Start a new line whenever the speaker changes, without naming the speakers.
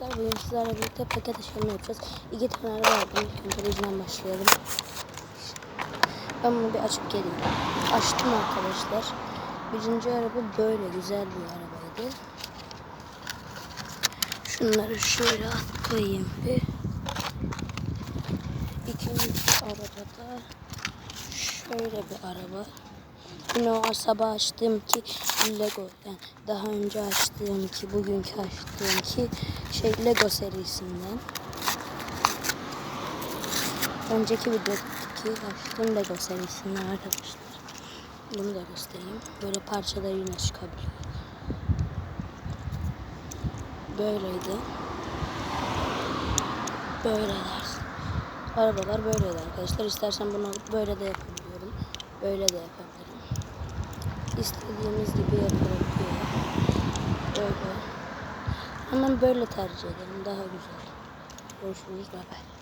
Arkadaşlar bugün sizlerle birlikte paket aşımı yapacağız. İki tane araba aldım. İlk önce başlayalım. Ben bunu bir açıp geleyim. Açtım arkadaşlar. Birinci araba böyle güzel bir arabaydı. Şunları şöyle koyayım bir. İkinci arabada şöyle bir araba. Yine o sabah açtığım ki Lego daha önce açtığım ki bugünkü açtığım ki şey Lego serisinden. Önceki videodaki açtığım Lego serisinden arkadaşlar. Bunu da göstereyim. Böyle parçaları yine çıkabiliyor. Böyleydi. Böyleler. Arabalar böyleydi arkadaşlar. İstersen bunu böyle de yapabiliyorum. Böyle de yapabilirim. İstediğimiz gibi yapılabiliyor. Böyle. Ama ben böyle tercih ederim. Daha güzel. Görüşürüz. Bay bay.